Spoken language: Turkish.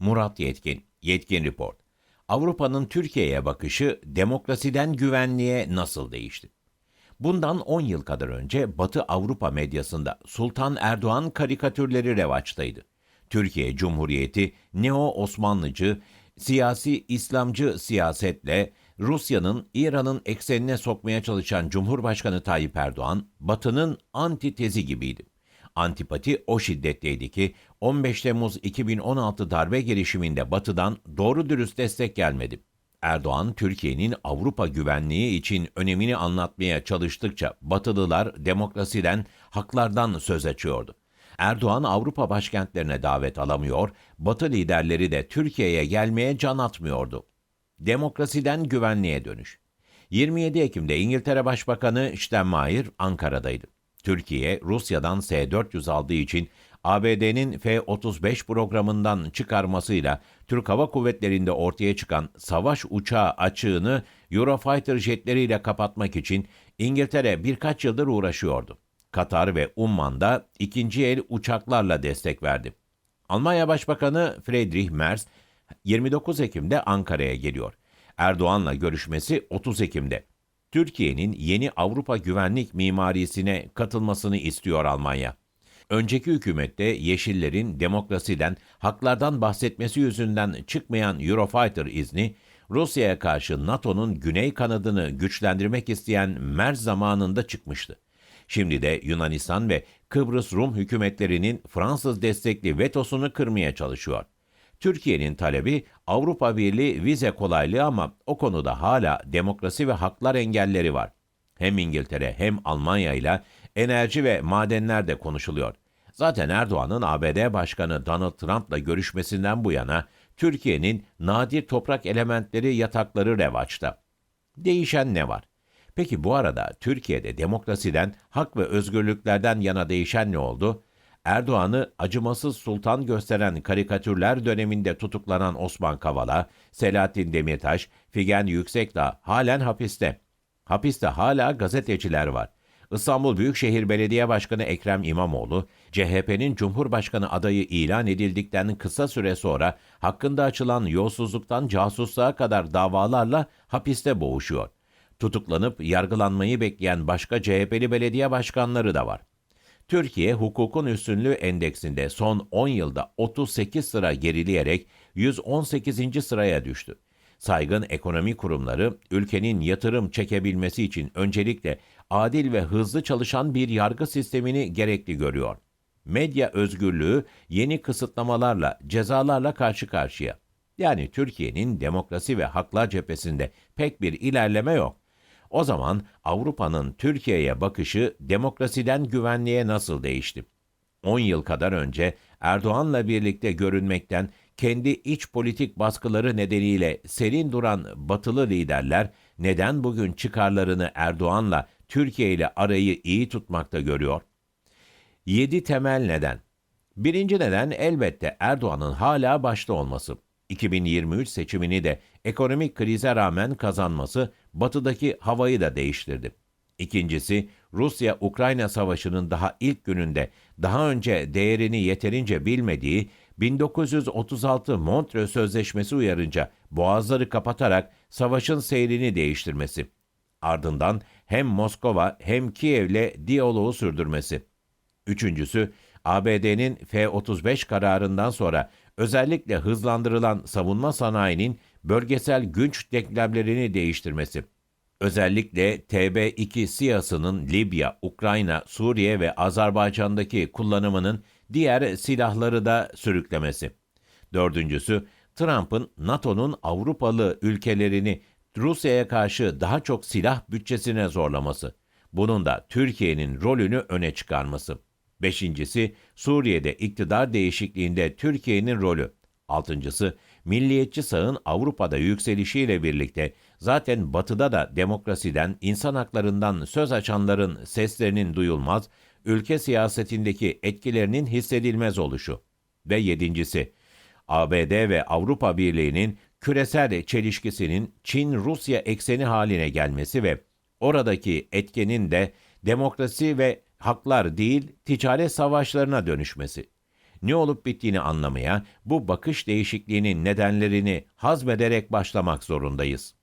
Murat Yetkin, Yetkin Report. Avrupa'nın Türkiye'ye bakışı demokrasiden güvenliğe nasıl değişti? Bundan 10 yıl kadar önce Batı Avrupa medyasında Sultan Erdoğan karikatürleri revaçtaydı. Türkiye Cumhuriyeti neo-Osmanlıcı, siyasi İslamcı siyasetle Rusya'nın İran'ın eksenine sokmaya çalışan Cumhurbaşkanı Tayyip Erdoğan, Batı'nın antitezi gibiydi. Antipati o şiddetteydi ki 15 Temmuz 2016 darbe girişiminde Batı'dan doğru dürüst destek gelmedi. Erdoğan, Türkiye'nin Avrupa güvenliği için önemini anlatmaya çalıştıkça Batılılar demokrasiden, haklardan söz açıyordu. Erdoğan Avrupa başkentlerine davet alamıyor, Batı liderleri de Türkiye'ye gelmeye can atmıyordu. Demokrasiden güvenliğe dönüş. 27 Ekim'de İngiltere Başbakanı Steinmeier Ankara'daydı. Türkiye, Rusya'dan S-400 aldığı için ABD'nin F-35 programından çıkarmasıyla Türk Hava Kuvvetleri'nde ortaya çıkan savaş uçağı açığını Eurofighter jetleriyle kapatmak için İngiltere birkaç yıldır uğraşıyordu. Katar ve Umman'da ikinci el uçaklarla destek verdi. Almanya Başbakanı Friedrich Merz 29 Ekim'de Ankara'ya geliyor. Erdoğan'la görüşmesi 30 Ekim'de. Türkiye'nin yeni Avrupa güvenlik mimarisine katılmasını istiyor Almanya. Önceki hükümette Yeşillerin demokrasiden, haklardan bahsetmesi yüzünden çıkmayan Eurofighter izni, Rusya'ya karşı NATO'nun güney kanadını güçlendirmek isteyen Merz zamanında çıkmıştı. Şimdi de Yunanistan ve Kıbrıs Rum hükümetlerinin Fransız destekli vetosunu kırmaya çalışıyor. Türkiye'nin talebi Avrupa Birliği vize kolaylığı ama o konuda hala demokrasi ve haklar engelleri var. Hem İngiltere hem Almanya ile enerji ve madenler de konuşuluyor. Zaten Erdoğan'ın ABD Başkanı Donald Trump'la görüşmesinden bu yana Türkiye'nin nadir toprak elementleri yatakları revaçta. Değişen ne var? Peki bu arada Türkiye'de demokrasiden, hak ve özgürlüklerden yana değişen ne oldu? Erdoğan'ı acımasız sultan gösteren karikatürler döneminde tutuklanan Osman Kavala, Selahattin Demirtaş, Figen Yüksekdağ halen hapiste. Hapiste hala gazeteciler var. İstanbul Büyükşehir Belediye Başkanı Ekrem İmamoğlu, CHP'nin Cumhurbaşkanı adayı ilan edildikten kısa süre sonra hakkında açılan yolsuzluktan casusluğa kadar davalarla hapiste boğuşuyor. Tutuklanıp yargılanmayı bekleyen başka CHP'li belediye başkanları da var. Türkiye hukukun üstünlüğü endeksinde son 10 yılda 38 sıra gerileyerek 118. sıraya düştü. Saygın ekonomi kurumları ülkenin yatırım çekebilmesi için öncelikle adil ve hızlı çalışan bir yargı sistemini gerekli görüyor. Medya özgürlüğü yeni kısıtlamalarla, cezalarla karşı karşıya. Yani Türkiye'nin demokrasi ve haklar cephesinde pek bir ilerleme yok. O zaman Avrupa'nın Türkiye'ye bakışı demokrasiden güvenliğe nasıl değişti? 10 yıl kadar önce Erdoğan'la birlikte görünmekten kendi iç politik baskıları nedeniyle serin duran batılı liderler neden bugün çıkarlarını Erdoğan'la Türkiye ile arayı iyi tutmakta görüyor? 7 temel neden. Birinci neden elbette Erdoğan'ın hala başta olması. 2023 seçimini de ekonomik krize rağmen kazanması batıdaki havayı da değiştirdi. İkincisi, Rusya-Ukrayna savaşının daha ilk gününde daha önce değerini yeterince bilmediği 1936 Montreux Sözleşmesi uyarınca boğazları kapatarak savaşın seyrini değiştirmesi. Ardından hem Moskova hem Kiev'le diyaloğu sürdürmesi. Üçüncüsü, ABD'nin F-35 kararından sonra özellikle hızlandırılan savunma sanayinin bölgesel güç denklemlerini değiştirmesi. Özellikle TB2 SİHA'sının Libya, Ukrayna, Suriye ve Azerbaycan'daki kullanımının diğer silahları da sürüklemesi. Dördüncüsü, Trump'ın NATO'nun Avrupalı ülkelerini Rusya'ya karşı daha çok silah bütçesine zorlaması. Bunun da Türkiye'nin rolünü öne çıkarması. Beşincisi, Suriye'de iktidar değişikliğinde Türkiye'nin rolü. Altıncısı, milliyetçi sağın Avrupa'da yükselişiyle birlikte zaten batıda da demokrasiden, insan haklarından söz açanların seslerinin duyulmaz, ülke siyasetindeki etkilerinin hissedilmez oluşu. Ve yedincisi, ABD ve Avrupa Birliği'nin küresel çelişkisinin Çin-Rusya ekseni haline gelmesi ve oradaki etkenin de demokrasi ve haklar değil ticaret savaşlarına dönüşmesi. ne olup bittiğini anlamaya, bu bakış değişikliğinin nedenlerini hazmederek başlamak zorundayız.